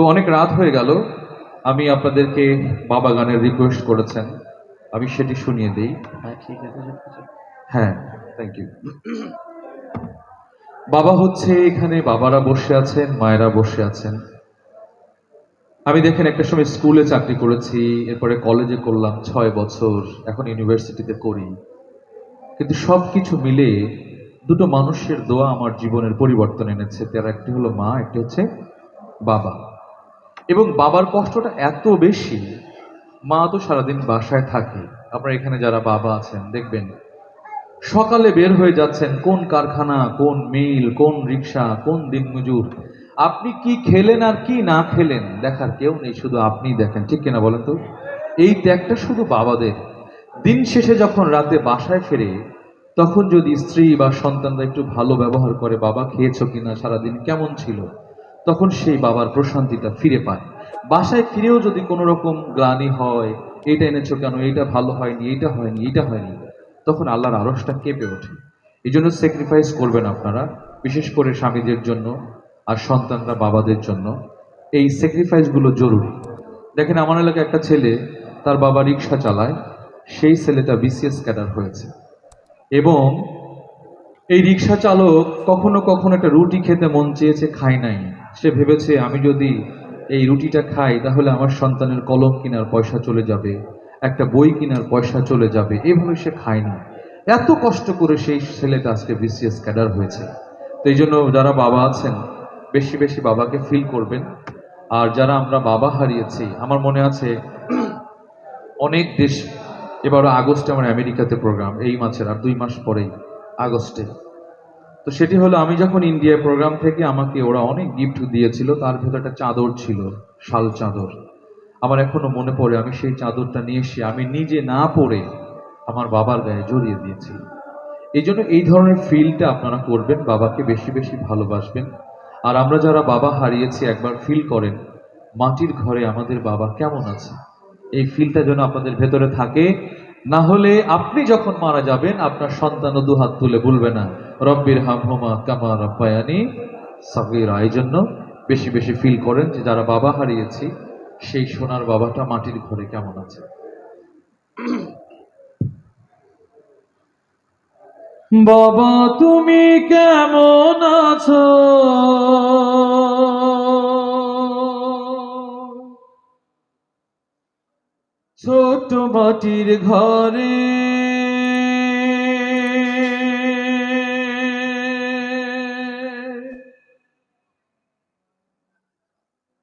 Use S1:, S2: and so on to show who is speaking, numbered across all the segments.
S1: তো অনেক রাত হয়ে গেল আমি আপনাদেরকে বাবা গানের রিকোয়েস্ট করেছেন। আমি সেটি শুনিয়ে দিই।
S2: হ্যাঁ
S1: থ্যাংক ইউ বাবা হচ্ছে এখানে বাবারা বসে আছেন মায়েরা বসে আছেন। আমি দেখেন একটা সময় স্কুলে চাকরি করেছি এরপরে কলেজে করলাম ছয় বছর এখন ইউনিভার্সিটিতে করি। কিন্তু সব কিছু মিলে দুটো মানুষের দোয়া আমার জীবনের পরিবর্তন এনেছে। তার একটি হলো মা একটি হচ্ছে বাবা। এবং বাবার কষ্টটা এত বেশি, মা তো সারাদিন বাসায় থাকে। আপনার এখানে যারা বাবা আছেন, দেখবেন সকালে বের হয়ে যাচ্ছেন, কোন কারখানা, কোন মিল, কোন রিক্সা, কোন দিনমজুর। আপনি কি খেলেন আর কি না খেলেন, দেখার কেউ নেই, শুধু আপনিই দেখেন, ঠিক কিনা বলেন তো? এই ত্যাগটা শুধু বাবাদের। দিন শেষে যখন রাতে বাসায় ফেরে, তখন যদি স্ত্রী বা সন্তানরা একটু ভালো ব্যবহার করে, বাবা, খেয়েছো কিনা? সারাদিন কেমন ছিল? তখন সেই বাবার প্রশান্তিটা ফিরে পায়। বাসায় ফিরেও যদি কোনো রকম গ্লানি হয় এটা এনেছো কেন? এইটা ভালো হয়নি, এইটা হয়নি এইটা হয়নি। তখন আল্লাহর আরসটা কেঁপে ওঠে। এই জন্য স্যাক্রিফাইস করবেন আপনারা, বিশেষ করে স্বামীদের জন্য আর সন্তানরা বাবাদের জন্য। এই স্যাক্রিফাইসগুলো জরুরি। দেখেন, আমার এলাকায় একটা ছেলে, তার বাবা রিক্সা চালায়। সেই ছেলেটা বিসিএস ক্যাডার হয়েছে। এবং এই রিক্সা চালক কখনো কখনো একটা রুটি খেতে মন চেয়েছে, খায় নাই। সে ভেবেছে, আমি যদি এই রুটিটা খাই, তাহলে আমার সন্তানের কলম কেনার পয়সা চলে যাবে, একটা বই কেনার পয়সা চলে যাবে। এভাবে সে খায় না। এত কষ্ট করে সেই ছেলেটা আজকে বিসিএস ক্যাডার হয়েছে। তো এই জন্য যারা বাবা আছেন, বেশি বেশি বাবাকে ফিল করবেন। আর যারা আমরা বাবা হারিয়েছি, আমার মনে আছে, অনেক দেশ এবার আগস্টে আমার আমেরিকাতে প্রোগ্রাম এই মাসের আর দুই মাস পরেই, আগস্টে। তো সেটি হলো, আমি যখন ইন্ডিয়ায় প্রোগ্রাম থেকে আমাকে ওরা অনেক গিফট দিয়েছিল, তার ভেতর একটা চাদর ছিল, শাল চাদর। আমার এখনও মনে পড়ে, আমি সেই চাদরটা নিয়ে এসে আমি নিজে না পরে আমার বাবার গায়ে জড়িয়ে দিয়েছি। এই জন্য এই ধরনের ফিলটা আপনারা করবেন, বাবাকে বেশি বেশি ভালোবাসবেন। আর আমরা যারা বাবা হারিয়েছি, একবার ফিল করেন, মাটির ঘরে আমাদের বাবা কেমন আছে? এই ফিলটা যেন আপনাদের ভেতরে থাকে। না হলে আপনি যখন মারা যাবেন, আপনার সন্তান দু হাত তুলে বলবে না। রব্বির হামহুমা কামা রব্বায়ানি সাগিরা। এই জন্য বেশি বেশি ফিল করেন যে যারা বাবা হারিয়েছি, সেই সোনার বাবাটা মাটির ঘরে কেমন আছে? বাবা, তুমি কেমন আছো? ছোট মাটির ঘরে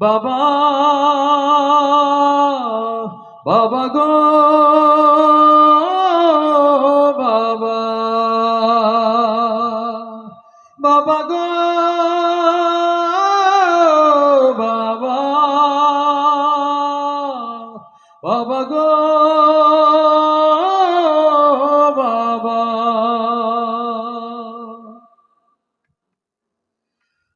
S1: বাবা বাবা গো।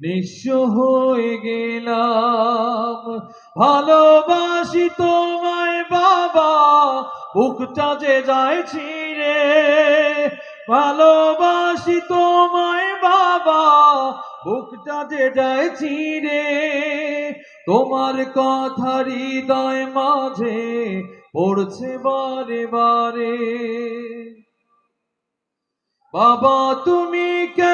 S1: নিঃস্ব হয়ে গেলাম। ভালোবাসি তোমায় বাবা, বুকটা যে যায় ছিঁড়ে। ভালোবাসি তোমায় বাবা, বুকটা যে যায় ছিঁড়ে। তোমার কথা হৃদয় মাঝে পড়ছে বারে বারে। বাবা, তুমি আছো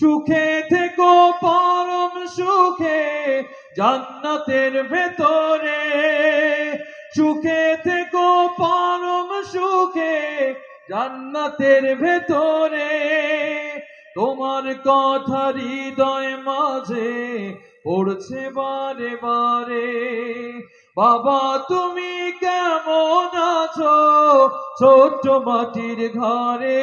S1: সুখে থেকো, পরম সুখে, জান্নাতের ভেতরে। সুখে থেকো, পরম সুখে, জান্নাতের ভেতরে। তোমার কথা হৃদয় মাঝে পড়ছে বারে বারে। বাবা, তুমি কেমন আছো ছোট্ট মাটির ঘরে?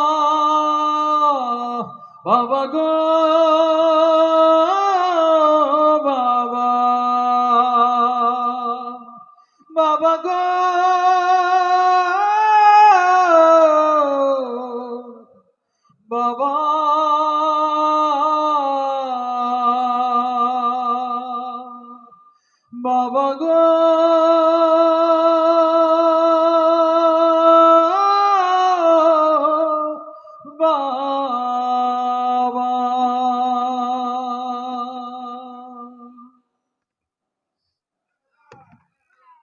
S1: বাবা গো